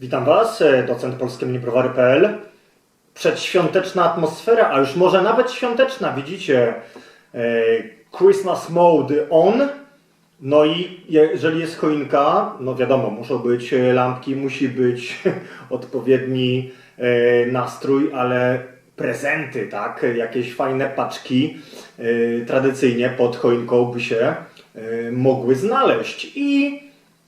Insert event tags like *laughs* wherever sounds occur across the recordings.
Witam Was, e, docent polskieminibrowary.pl. Przedświąteczna atmosfera, a już może nawet świąteczna, widzicie. e, Christmas mode on. No i jeżeli jest choinka, no wiadomo, muszą być e, lampki, musi być *laughs* odpowiedni nastrój, ale prezenty, tak? Jakieś fajne paczki tradycyjnie pod choinką by się mogły znaleźć. I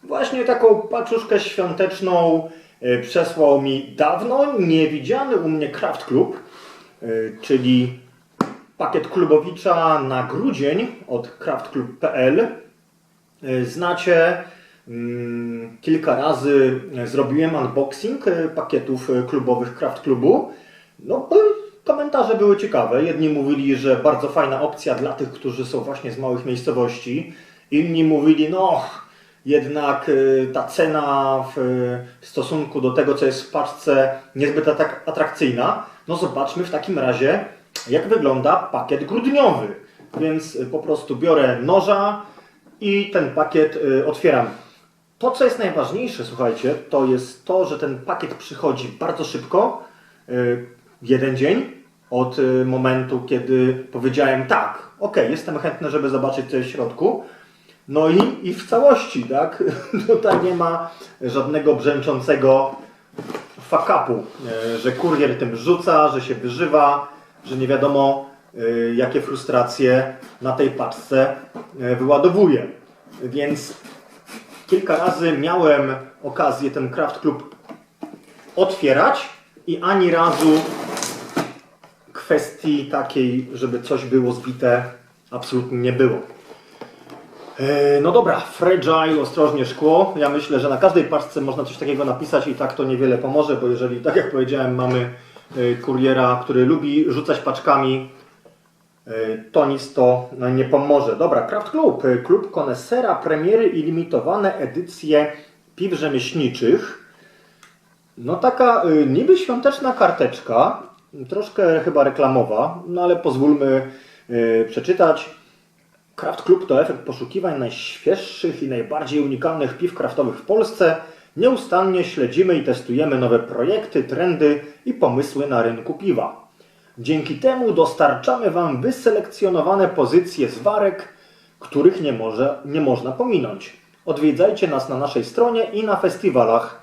Właśnie taką paczuszkę świąteczną e, przesłał mi dawno niewidziany u mnie Craft Club, e, czyli pakiet klubowicza na grudzień od craftclub.pl. E, Znacie, mm, kilka razy zrobiłem unboxing pakietów klubowych Craft Clubu. No, komentarze były ciekawe. Jedni mówili, że bardzo fajna opcja dla tych, którzy są właśnie z małych miejscowości. Inni mówili, no, jednak y, ta cena w stosunku do tego, co jest w paczce, niezbyt atak- atrakcyjna. No zobaczmy w takim razie, jak wygląda pakiet grudniowy. Więc y, po prostu biorę noża i ten pakiet y, otwieram. To, co jest najważniejsze, słuchajcie, to jest to, że ten pakiet przychodzi bardzo szybko, jeden dzień od momentu, kiedy powiedziałem tak, ok, jestem chętny, żeby zobaczyć, co jest w środku. No i, i w całości, tak? *laughs* Tutaj nie ma żadnego brzęczącego fakapu, e, że kurier tym rzuca, że się wyżywa, że nie wiadomo e, jakie frustracje na tej paczce e, wyładowuje. Więc kilka razy miałem okazję ten Craft Club otwierać i ani razu kwestii takiej, żeby coś było zbite, absolutnie nie było. E, No dobra, fragile, ostrożnie szkło. Ja myślę, że na każdej paczce można coś takiego napisać i tak to niewiele pomoże, bo jeżeli, tak jak powiedziałem, mamy e, kuriera, który lubi rzucać paczkami, e, to nic to no, nie pomoże. Dobra, Craft Club, klub konesera, premiery i limitowane edycje piw rzemieślniczych. No taka niby świąteczna karteczka, troszkę chyba reklamowa, no ale pozwólmy przeczytać. Craft Club to efekt poszukiwań najświeższych i najbardziej unikalnych piw kraftowych w Polsce. Nieustannie śledzimy i testujemy nowe projekty, trendy i pomysły na rynku piwa. Dzięki temu dostarczamy Wam wyselekcjonowane pozycje zwarek, których nie, może, nie można pominąć. Odwiedzajcie nas na naszej stronie i na festiwalach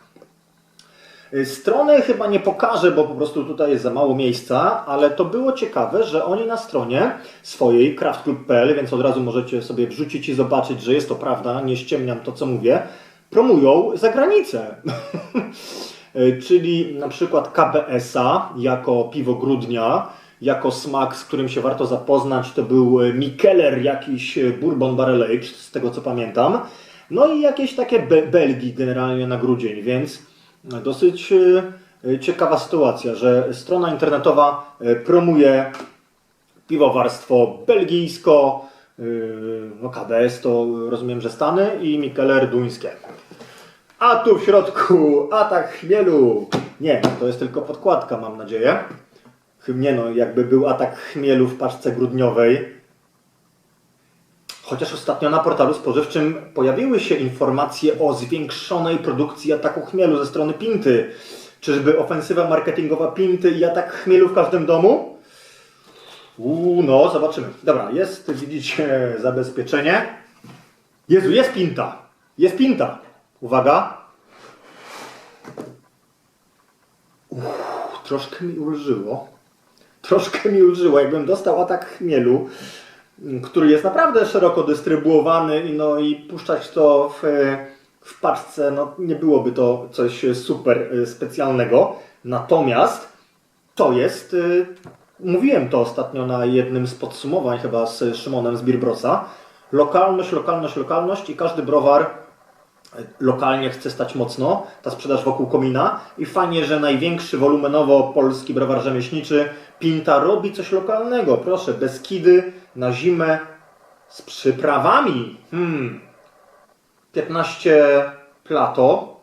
Strony chyba nie pokażę, bo po prostu tutaj jest za mało miejsca, ale to było ciekawe, że oni na stronie swojej craftclub.pl, więc od razu możecie sobie wrzucić i zobaczyć, że jest to prawda, nie ściemniam to, co mówię, promują za granicę. *laughs* Y, Czyli na przykład KBS-a jako piwo grudnia, jako smak, z którym się warto zapoznać, to był y, Mikkeller, jakiś y, Bourbon Barrel Aged, z tego co pamiętam. No i jakieś takie Be- Belgii generalnie na grudzień, więc dosyć y, ciekawa sytuacja, że strona internetowa y, promuje piwowarstwo belgijsko, y, no KBS to rozumiem, że Stany i Mikkeller duńskie. A tu w środku atak chmielu. Nie, to jest tylko podkładka, mam nadzieję. Nie no, jakby był atak chmielu w paczce grudniowej. Chociaż ostatnio na portalu spożywczym pojawiły się informacje o zwiększonej produkcji ataku chmielu ze strony Pinty. Czyżby ofensywa marketingowa Pinty i atak chmielu w każdym domu? Uuu, no, zobaczymy. Dobra, jest, widzicie, *laughs* zabezpieczenie. Jezu, jest Pinta. Jest Pinta. Uwaga. Uff, troszkę mi ulżyło. Troszkę mi ulżyło. Jakbym dostał atak chmielu, który jest naprawdę szeroko dystrybuowany no i puszczać to w, w paczce, no nie byłoby to coś super y, specjalnego. Natomiast to jest, y, mówiłem to ostatnio na jednym z podsumowań chyba z Szymonem z Birbrosa, lokalność, lokalność, lokalność i każdy browar lokalnie chce stać mocno, ta sprzedaż wokół komina i fajnie, że największy wolumenowo polski browar rzemieślniczy Pinta robi coś lokalnego. Proszę, Beskidy na zimę z przyprawami. Hmm. 15 plato.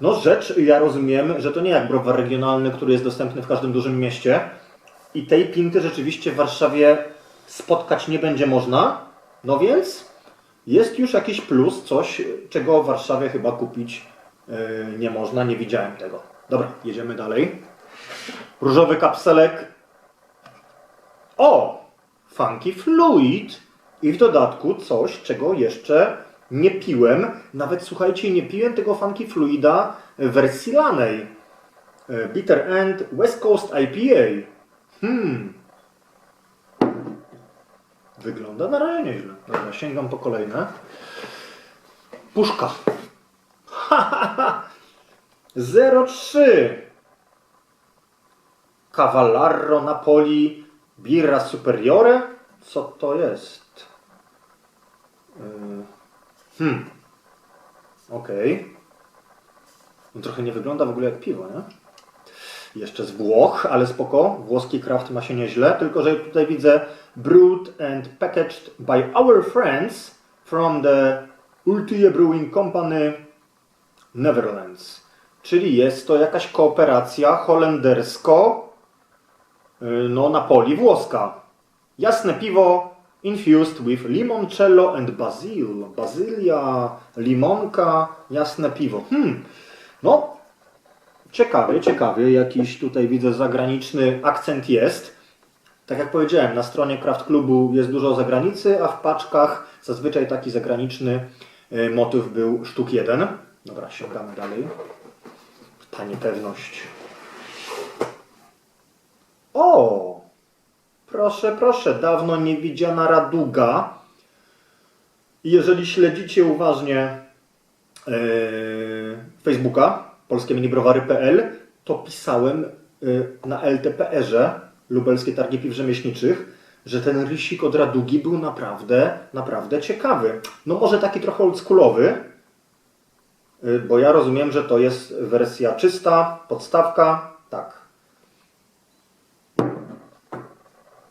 No rzecz, ja rozumiem, że to nie jak browar regionalny, który jest dostępny w każdym dużym mieście i tej Pinty rzeczywiście w Warszawie spotkać nie będzie można. No więc jest już jakiś plus, coś, czego w Warszawie chyba kupić Yy, nie można, nie widziałem tego. Dobra, jedziemy dalej. Różowy kapselek. O! Funky Fluid. I w dodatku coś, czego jeszcze nie piłem. Nawet słuchajcie, nie piłem tego Funky Fluida w wersji lanej. Yy, Bitter End West Coast IPA. Hmm. Wygląda na razie nieźle. Dobra, sięgam po kolejne. Puszka. 03. Cavallaro Napoli Birra Superiore? Co to jest? Yy, Hmm. Okej. No trochę nie wygląda w ogóle jak piwo, nie? Jeszcze z Włoch, ale spoko. Włoski kraft ma się nieźle, tylko że tutaj widzę brewed and packaged by our friends from the Ultie Brewing Company Netherlands. Czyli jest to jakaś kooperacja holendersko no Napoli włoska. Jasne piwo infused with limoncello and basil. Bazylia, limonka, jasne piwo. Hmm. No, Ciekawie, ciekawie. Jakiś tutaj widzę zagraniczny akcent jest. Tak jak powiedziałem, na stronie Craft Clubu jest dużo zagranicy, a w paczkach zazwyczaj taki zagraniczny y, motyw był sztuk jeden. Dobra, sięgamy dalej. Ta niepewność. O! Proszę, proszę, dawno nie widziana raduga. Jeżeli śledzicie uważnie yy, Facebooka, polskieminibrowary.pl, to pisałem yy, na LTPR-ze, Lubelskie Targi Piw Rzemieślniczych, że ten rysik od Radugi był naprawdę, naprawdę ciekawy. No może taki trochę oldschoolowy, yy, bo ja rozumiem, że to jest wersja czysta, podstawka, tak.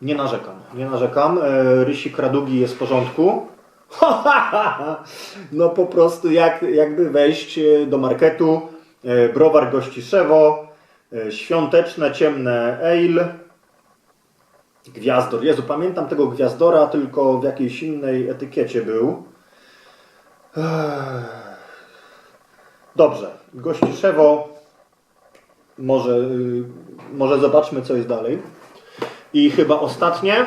Nie narzekam, nie narzekam. E, Rysik Radugi jest w porządku. *laughs* No po prostu jak, jakby wejść e, do marketu, e, browar Gościszewo, świąteczne, ciemne ale, gwiazdor. Jezu, pamiętam tego gwiazdora, tylko w jakiejś innej etykiecie był. Dobrze, Gościszewo, może, y, może zobaczmy co jest dalej. I chyba ostatnie,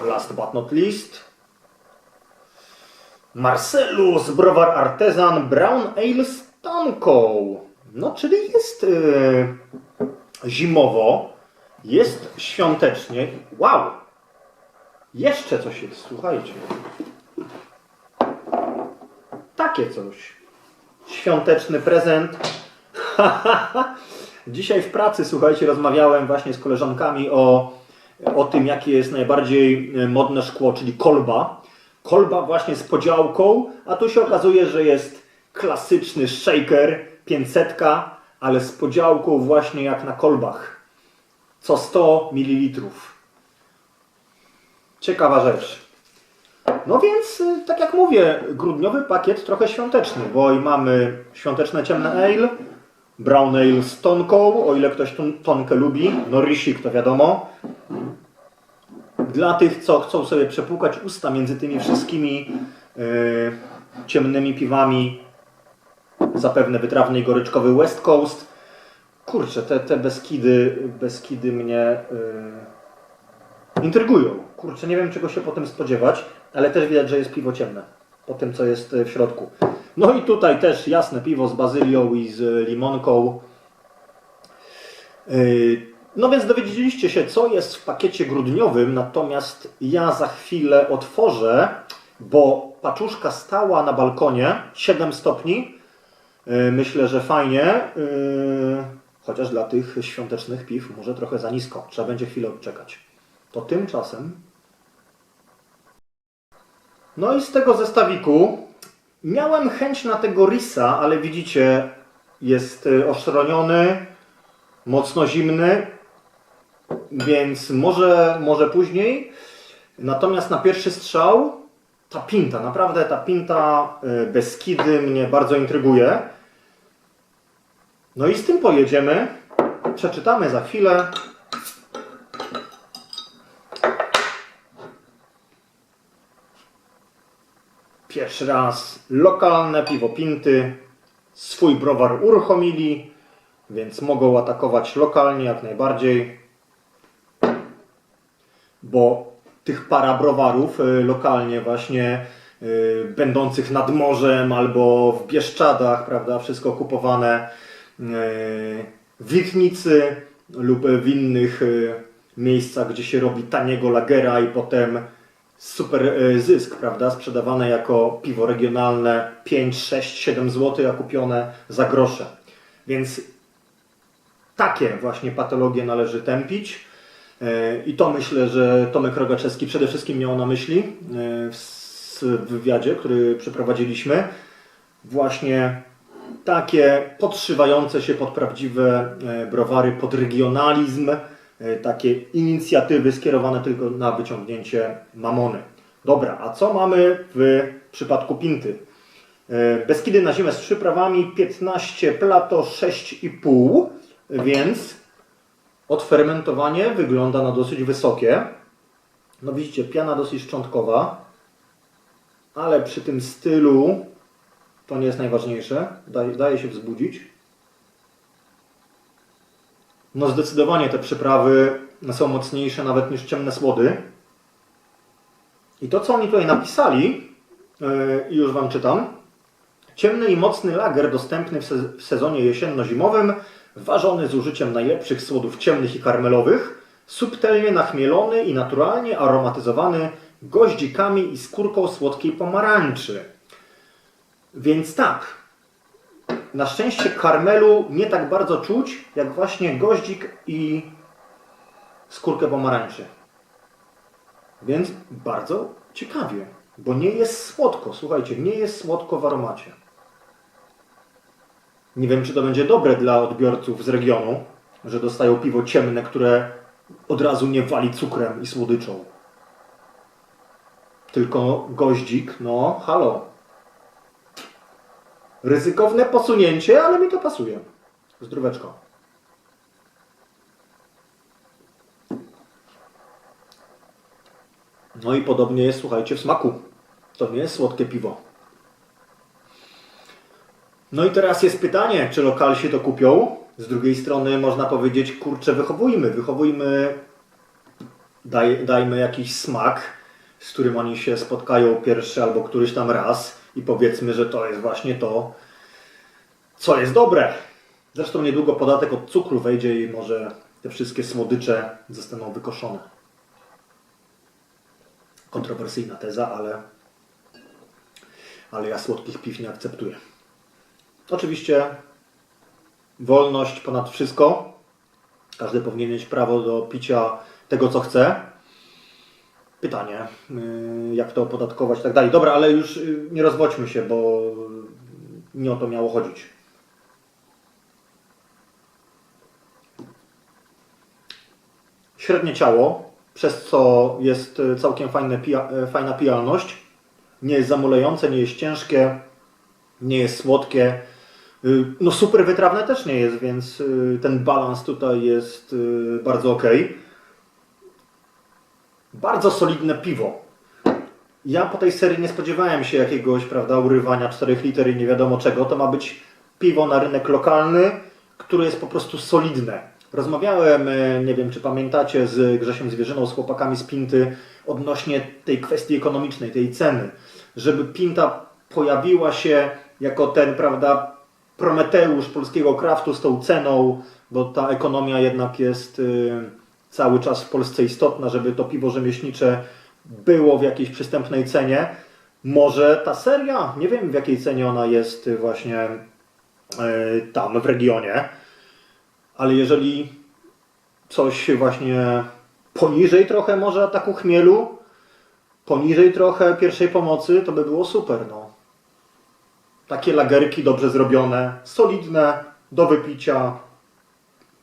last but not least, Marcellus Browar Artezan Brown Ale z tonką. No, czyli jest yy, zimowo, jest świątecznie. Wow! Jeszcze coś jest, słuchajcie. Takie coś. Świąteczny prezent. *laughs* Dzisiaj w pracy, słuchajcie, rozmawiałem właśnie z koleżankami o, o tym, jakie jest najbardziej e, modne szkło, czyli kolba. Kolba właśnie z podziałką, a tu się okazuje, że jest klasyczny shaker 500, ale z podziałką właśnie jak na kolbach. Co 100 ml. Ciekawa rzecz. No więc, y, tak jak mówię, grudniowy pakiet trochę świąteczny, bo i mamy świąteczne ciemne ale, brown ale z tonką, o ile ktoś tonkę lubi, no rysik to wiadomo. Dla tych, co chcą sobie przepłukać usta między tymi wszystkimi y, ciemnymi piwami, zapewne wytrawny i goryczkowy West Coast. Kurczę, te, te Beskidy, Beskidy mnie y, intrygują. Kurczę, nie wiem czego się potem spodziewać, ale też widać, że jest piwo ciemne. Po tym, co jest y, w środku. No i tutaj też jasne piwo z bazylią i z limonką. Yy, No więc dowiedzieliście się, co jest w pakiecie grudniowym, natomiast ja za chwilę otworzę, bo paczuszka stała na balkonie 7 stopni. Yy, Myślę, że fajnie, yy, chociaż dla tych świątecznych piw może trochę za nisko. Trzeba będzie chwilę odczekać. To tymczasem. No i z tego zestawiku miałem chęć na tego risa, ale widzicie, jest y, oszroniony, mocno zimny, więc może, może później. Natomiast na pierwszy strzał ta pinta, naprawdę ta pinta y, Beskidy mnie bardzo intryguje. No i z tym pojedziemy. Przeczytamy za chwilę. Pierwszy raz lokalne piwo pinty. Swój browar uruchomili, więc mogą atakować lokalnie jak najbardziej, bo tych para browarów y, lokalnie właśnie y, będących nad morzem albo w Bieszczadach, prawda, wszystko kupowane y, w Witnicy lub w innych y, miejscach, gdzie się robi taniego lagera i potem super y, zysk, prawda, sprzedawane jako piwo regionalne 5, 6, 7 zł, a kupione za grosze. Więc takie właśnie patologie należy tępić. E, I to myślę, że Tomek Rogaczewski przede wszystkim miał na myśli e, w wywiadzie, który przeprowadziliśmy. Właśnie takie podszywające się pod prawdziwe e, browary, pod regionalizm, e, takie inicjatywy skierowane tylko na wyciągnięcie mamony. Dobra, a co mamy w przypadku Pinty? E, Beskidy na zimę z przyprawami 15 plato 6,5, więc odfermentowanie wygląda na dosyć wysokie. No widzicie, piana dosyć szczątkowa, ale przy tym stylu to nie jest najważniejsze. Daje, daje się wzbudzić. No zdecydowanie te przyprawy są mocniejsze nawet niż ciemne słody. I to, co oni tutaj napisali, yy, i już Wam czytam. Ciemny i mocny lager dostępny w sezonie jesienno-zimowym, ważony z użyciem najlepszych słodów ciemnych i karmelowych, subtelnie nachmielony i naturalnie aromatyzowany goździkami i skórką słodkiej pomarańczy. Więc tak, na szczęście karmelu nie tak bardzo czuć, jak właśnie goździk i skórkę pomarańczy. Więc bardzo ciekawie, bo nie jest słodko, słuchajcie, nie jest słodko w aromacie. Nie wiem, czy to będzie dobre dla odbiorców z regionu, że dostają piwo ciemne, które od razu nie wali cukrem i słodyczą. Tylko goździk, no halo. Ryzykowne posunięcie, ale mi to pasuje. Zdróweczko. No i podobnie jest, słuchajcie, w smaku. To nie jest słodkie piwo. No i teraz jest pytanie, czy lokalsi to kupią? Z drugiej strony można powiedzieć, kurczę, wychowujmy, wychowujmy, daj, dajmy jakiś smak, z którym oni się spotkają pierwszy albo któryś tam raz i powiedzmy, że to jest właśnie to, co jest dobre. Zresztą niedługo podatek od cukru wejdzie i może te wszystkie słodycze zostaną wykoszone. Kontrowersyjna teza, ale, ale ja słodkich piw nie akceptuję. Oczywiście wolność ponad wszystko. Każdy powinien mieć prawo do picia tego, co chce. Pytanie, yy, jak to opodatkować i tak dalej. Dobra, ale już yy, nie rozwodźmy się, bo nie o to miało chodzić. Średnie ciało, przez co jest yy, całkiem fajne, fajna pijalność. Nie jest zamulejące, nie jest ciężkie, nie jest słodkie. Y, No super wytrawne też nie jest, więc y, ten balans tutaj jest y, bardzo ok. Bardzo solidne piwo. Ja po tej serii nie spodziewałem się jakiegoś, prawda, urywania 4 liter i nie wiadomo czego. To ma być piwo na rynek lokalny, które jest po prostu solidne. Rozmawiałem, y, nie wiem czy pamiętacie, z Grzesiem Zwierzyną, z chłopakami z Pinty odnośnie tej kwestii ekonomicznej, tej ceny. Żeby Pinta pojawiła się jako ten, prawda, Prometeusz polskiego kraftu z tą ceną, bo ta ekonomia jednak jest y, cały czas w Polsce istotna, żeby to piwo rzemieślnicze było w jakiejś przystępnej cenie. Może ta seria, nie wiem w jakiej cenie ona jest właśnie y, tam w regionie, ale jeżeli coś właśnie poniżej trochę może ataku chmielu, poniżej trochę pierwszej pomocy, to by było super, no. Takie lagerki dobrze zrobione, solidne, do wypicia.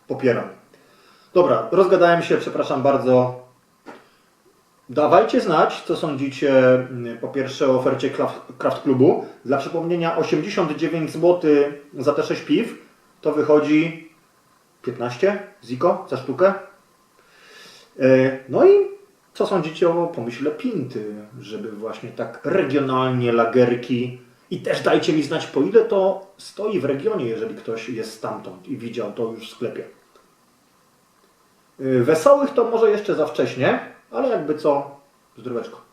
Popieram. Dobra, rozgadałem się, przepraszam bardzo. Dawajcie znać, co sądzicie mm, po pierwsze o ofercie Kraft Klubu. Dla przypomnienia 89 zł za te 6 piw to wychodzi 15 ziko za sztukę. E, no i co sądzicie o pomyśle Pinty, żeby właśnie tak regionalnie lagerki i też dajcie mi znać po ile to stoi w regionie, jeżeli ktoś jest stamtąd i widział to już w sklepie. Y, wesołych to może jeszcze za wcześnie, ale jakby co, zdróweczko.